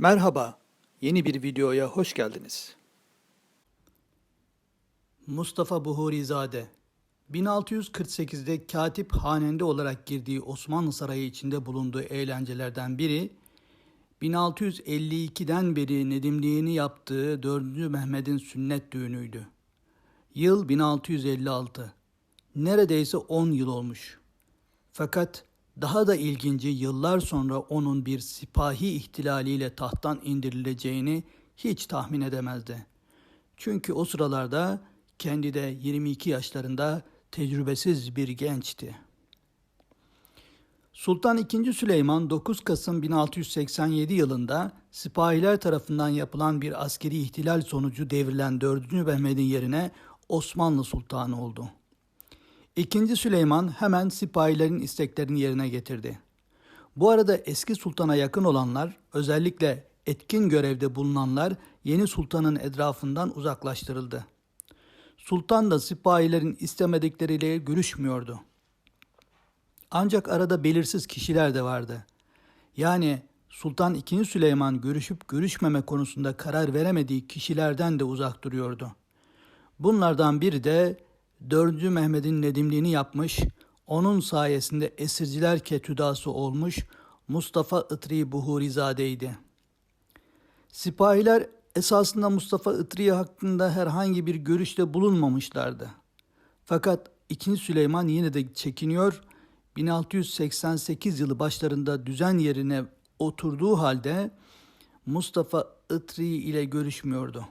Merhaba, yeni bir videoya hoş geldiniz. Mustafa Buhurizade 1648'de katip hanende olarak girdiği Osmanlı Sarayı içinde bulunduğu eğlencelerden biri, 1652'den beri nedimliğini yaptığı 4. Mehmet'in sünnet düğünüydü. Yıl 1656. Neredeyse 10 yıl olmuş. Fakat daha da ilginci yıllar sonra onun bir sipahi ihtilaliyle tahttan indirileceğini hiç tahmin edemezdi. Çünkü o sıralarda kendi de 22 yaşlarında tecrübesiz bir gençti. Sultan II. Süleyman 9 Kasım 1687 yılında sipahiler tarafından yapılan bir askeri ihtilal sonucu devrilen 4. Mehmet'in yerine Osmanlı Sultanı oldu. İkinci Süleyman hemen sipahilerin isteklerini yerine getirdi. Bu arada eski sultana yakın olanlar, özellikle etkin görevde bulunanlar yeni sultanın etrafından uzaklaştırıldı. Sultan da sipahilerin istemedikleriyle görüşmüyordu. Ancak arada belirsiz kişiler de vardı. Yani Sultan II. Süleyman görüşüp görüşmeme konusunda karar veremediği kişilerden de uzak duruyordu. Bunlardan biri de 4. Mehmet'in nedimliğini yapmış, onun sayesinde esirciler ketüdası olmuş Mustafa Itri Buhurizade'ydi. Sipahiler esasında Mustafa Itri hakkında herhangi bir görüşte bulunmamışlardı. Fakat 2. Süleyman yine de çekiniyor, 1688 yılı başlarında düzen yerine oturduğu halde Mustafa Itri ile görüşmüyordu.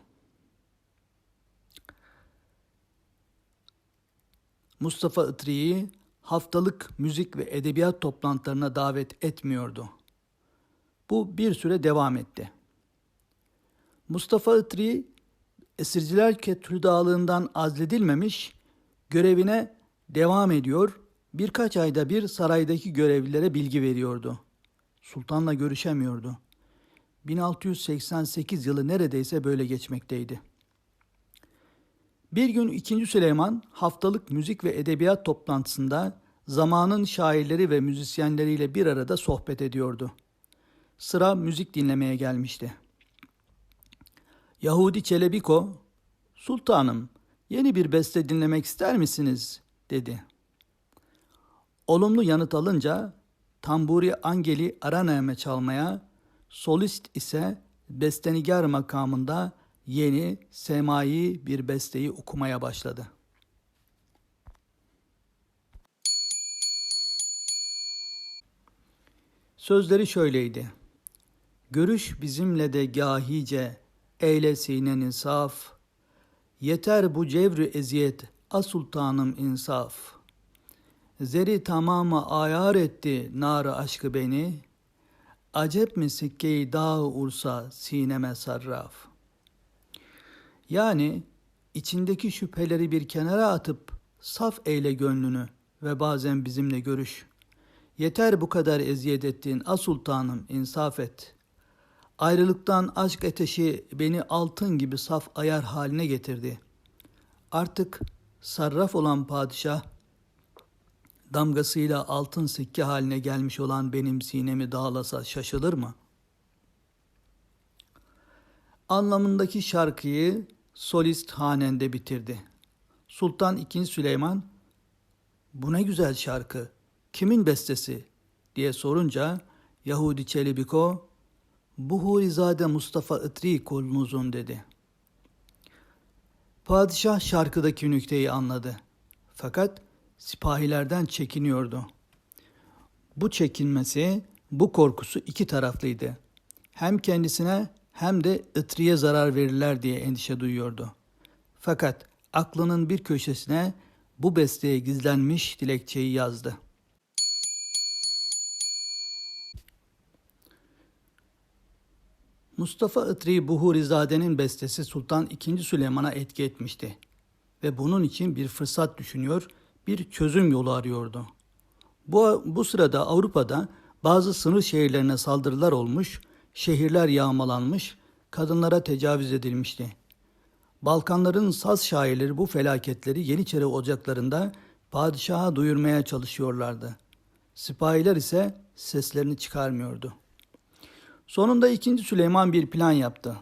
Mustafa Itri'yi haftalık müzik ve edebiyat toplantılarına davet etmiyordu. Bu bir süre devam etti. Mustafa Itri esirciler ketüdalığından azledilmemiş, görevine devam ediyor, birkaç ayda bir saraydaki görevlilere bilgi veriyordu. Sultanla görüşemiyordu. 1688 yılı neredeyse böyle geçmekteydi. Bir gün 2. Süleyman haftalık müzik ve edebiyat toplantısında zamanın şairleri ve müzisyenleriyle bir arada sohbet ediyordu. Sıra müzik dinlemeye gelmişti. Yahudi Çelebiko, "Sultanım, yeni bir beste dinlemek ister misiniz?" dedi. Olumlu yanıt alınca tamburi Angeli Araneme çalmaya, solist ise bestenigar makamında yeni semai bir besteyi okumaya başladı. Sözleri şöyleydi. Görüş bizimle de gahice, eyle sinen insaf. Yeter bu cevri eziyet, a sultanım insaf. Zeri tamamı ayar etti nar aşkı beni. Acep mi sikkeyi dağ ursa sineme sarraf.'' Yani içindeki şüpheleri bir kenara atıp saf eyle gönlünü ve bazen bizimle görüş. Yeter bu kadar eziyet ettiğin a sultanım insaf et. Ayrılıktan aşk ateşi beni altın gibi saf ayar haline getirdi. Artık sarraf olan padişah damgasıyla altın sikke haline gelmiş olan benim sinemi dağlasa şaşılır mı? Anlamındaki şarkıyı solist hanende bitirdi. Sultan II. Süleyman, bu ne güzel şarkı, kimin bestesi diye sorunca Yahudi Çelebiko, Buhurizade Mustafa Itri kulunuzun dedi. Padişah şarkıdaki nükteyi anladı. Fakat sipahilerden çekiniyordu. Bu çekinmesi, bu korkusu iki taraflıydı. Hem kendisine hem de ıtriye zarar verirler diye endişe duyuyordu. Fakat aklının bir köşesine bu besteye gizlenmiş dilekçeyi yazdı. Mustafa Itri Buhurizade'nin bestesi Sultan II. Süleyman'a etki etmişti ve bunun için bir fırsat düşünüyor, bir çözüm yolu arıyordu. Bu, bu sırada Avrupa'da bazı sınır şehirlerine saldırılar olmuş, şehirler yağmalanmış, kadınlara tecavüz edilmişti. Balkanların saz şairleri bu felaketleri Yeniçeri ocaklarında padişaha duyurmaya çalışıyorlardı. Sipahiler ise seslerini çıkarmıyordu. Sonunda 2. Süleyman bir plan yaptı.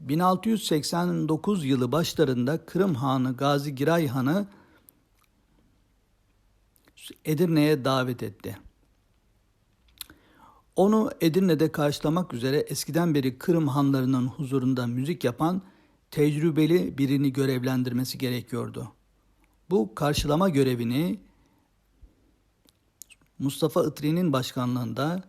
1689 yılı başlarında Kırım Hanı Gazi Giray Han'ı Edirne'ye davet etti. Onu Edirne'de karşılamak üzere eskiden beri Kırım hanlarının huzurunda müzik yapan tecrübeli birini görevlendirmesi gerekiyordu. Bu karşılama görevini Mustafa Itri'nin başkanlığında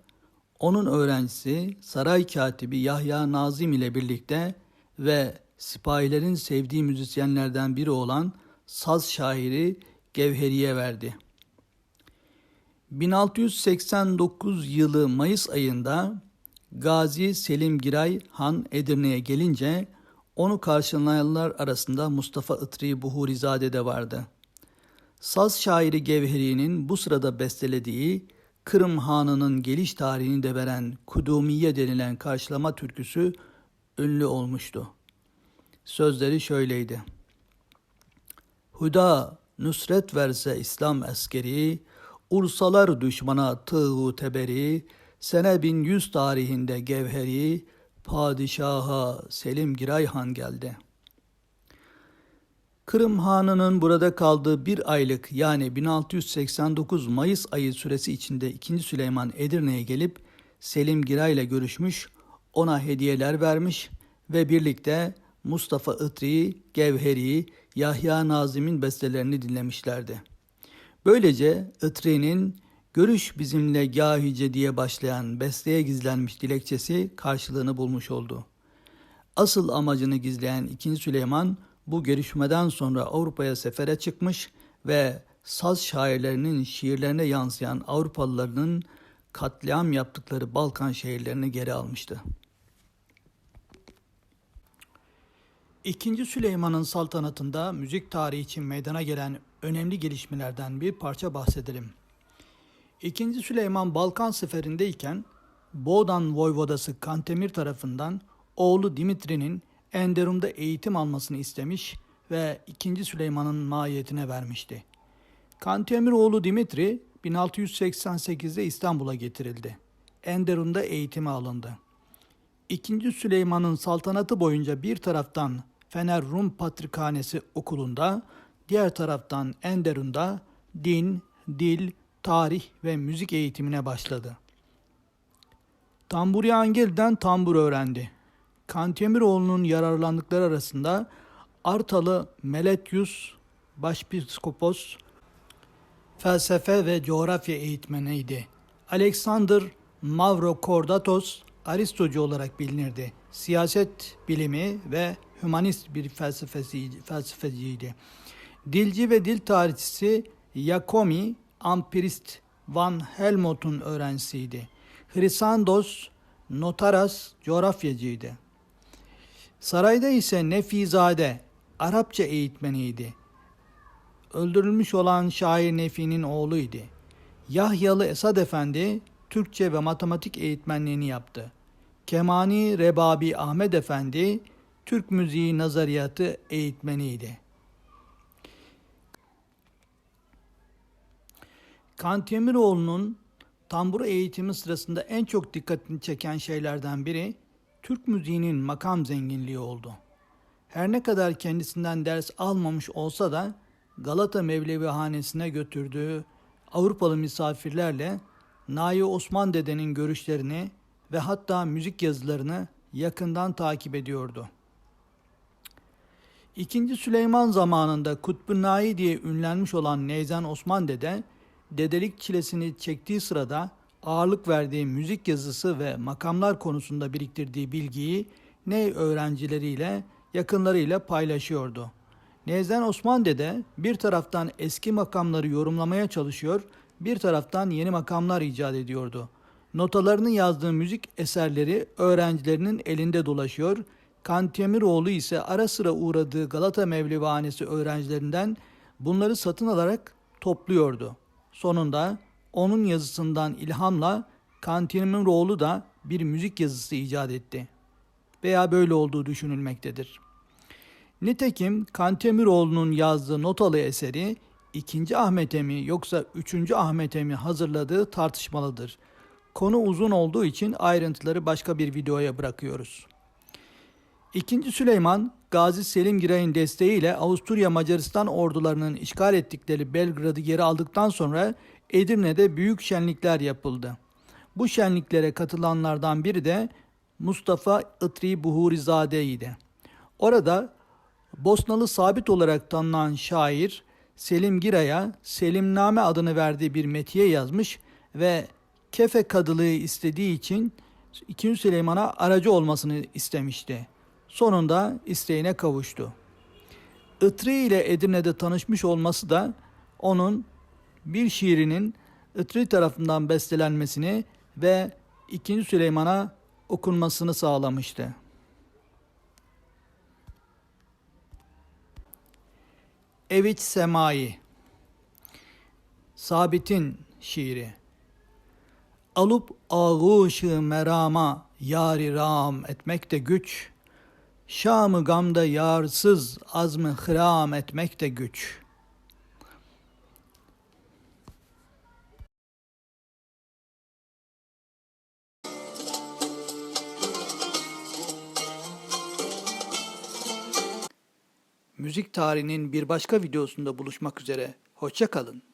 onun öğrencisi saray katibi Yahya Nazim ile birlikte ve sipahilerin sevdiği müzisyenlerden biri olan saz şairi Gevheri'ye verdi. 1689 yılı Mayıs ayında Gazi Selim Giray Han Edirne'ye gelince onu karşılayanlar arasında Mustafa Itri Buhurizade de vardı. Saz şairi Gevheri'nin bu sırada bestelediği Kırım Hanı'nın geliş tarihini de veren Kudumiye denilen karşılama türküsü ünlü olmuştu. Sözleri şöyleydi. Huda nusret verse İslam askeri, Ursalar düşmana tığu teberi, sene 1100 tarihinde Gevheri, padişaha Selim Girayhan geldi. Kırım Hanı'nın burada kaldığı bir aylık yani 1689 Mayıs ayı süresi içinde 2. Süleyman Edirne'ye gelip Selim Giray ile görüşmüş, ona hediyeler vermiş ve birlikte Mustafa Itri, Gevheri, Yahya Nazim'in bestelerini dinlemişlerdi. Böylece Itri'nin görüş bizimle gahice diye başlayan besteye gizlenmiş dilekçesi karşılığını bulmuş oldu. Asıl amacını gizleyen 2. Süleyman bu görüşmeden sonra Avrupa'ya sefere çıkmış ve saz şairlerinin şiirlerine yansıyan Avrupalıların katliam yaptıkları Balkan şehirlerini geri almıştı. İkinci Süleyman'ın saltanatında müzik tarihi için meydana gelen önemli gelişmelerden bir parça bahsedelim. İkinci Süleyman Balkan seferindeyken Boğdan Voyvodası Kantemir tarafından oğlu Dimitri'nin Enderun'da eğitim almasını istemiş ve 2. Süleyman'ın mahiyetine vermişti. Kantemir oğlu Dimitri 1688'de İstanbul'a getirildi. Enderun'da eğitime alındı. 2. Süleyman'ın saltanatı boyunca bir taraftan Fener Rum Patrikhanesi okulunda, diğer taraftan Enderun'da din, dil, tarih ve müzik eğitimine başladı. Tamburi Angel'den tambur öğrendi. Kantemiroğlu'nun yararlandıkları arasında Artalı Meletyus, Başpiskopos, felsefe ve coğrafya eğitmeniydi. Alexander Mavrokordatos, Aristocu olarak bilinirdi. Siyaset bilimi ve hümanist bir felsefeciydi. Dilci ve dil tarihçisi Yakomi, Ampirist Van Helmut'un öğrencisiydi. Hrisandos, Notaras, coğrafyacıydı. Sarayda ise Nefizade, Arapça eğitmeniydi. Öldürülmüş olan şair Nefi'nin oğluydu. Yahyalı Esad Efendi, Türkçe ve matematik eğitmenliğini yaptı. Kemani Rebabi Ahmet Efendi, Türk müziği nazariyatı eğitmeniydi. Kantemiroğlu'nun tambur eğitimi sırasında en çok dikkatini çeken şeylerden biri Türk müziğinin makam zenginliği oldu. Her ne kadar kendisinden ders almamış olsa da Galata Mevlevi Hanesi'ne götürdüğü Avrupalı misafirlerle Nahi Osman Dede'nin görüşlerini ve hatta müzik yazılarını yakından takip ediyordu. İkinci Süleyman zamanında Kutbu Nahi diye ünlenmiş olan Neyzen Osman Dede, dedelik çilesini çektiği sırada ağırlık verdiği müzik yazısı ve makamlar konusunda biriktirdiği bilgiyi Ney öğrencileriyle, yakınlarıyla paylaşıyordu. Nezen Osman Dede bir taraftan eski makamları yorumlamaya çalışıyor, bir taraftan yeni makamlar icat ediyordu. Notalarını yazdığı müzik eserleri öğrencilerinin elinde dolaşıyor, Kantemiroğlu ise ara sıra uğradığı Galata Mevlevihanesi öğrencilerinden bunları satın alarak topluyordu. Sonunda onun yazısından ilhamla Kantemiroğlu da bir müzik yazısı icat etti. Veya böyle olduğu düşünülmektedir. Nitekim Kantemiroğlu'nun yazdığı notalı eseri 2. Ahmet'e mi yoksa 3. Ahmet'e mi hazırladığı tartışmalıdır. Konu uzun olduğu için ayrıntıları başka bir videoya bırakıyoruz. İkinci Süleyman, Gazi Selim Giray'ın desteğiyle Avusturya Macaristan ordularının işgal ettikleri Belgrad'ı geri aldıktan sonra Edirne'de büyük şenlikler yapıldı. Bu şenliklere katılanlardan biri de Mustafa Itri Buhurizade'ydi. Orada Bosnalı sabit olarak tanınan şair Selim Giray'a Selimname adını verdiği bir metiye yazmış ve Kefe kadılığı istediği için 2. Süleyman'a aracı olmasını istemişti. Sonunda isteğine kavuştu. Itri ile Edirne'de tanışmış olması da onun bir şiirinin Itri tarafından bestelenmesini ve 2. Süleyman'a okunmasını sağlamıştı. Eviç Semai Sabit'in şiiri Alıp ağuşu merama yari ram etmek de güç, Şamı gamda yarsız azmı hıram etmek de güç.'' Müzik tarihinin bir başka videosunda buluşmak üzere. Hoşça kalın.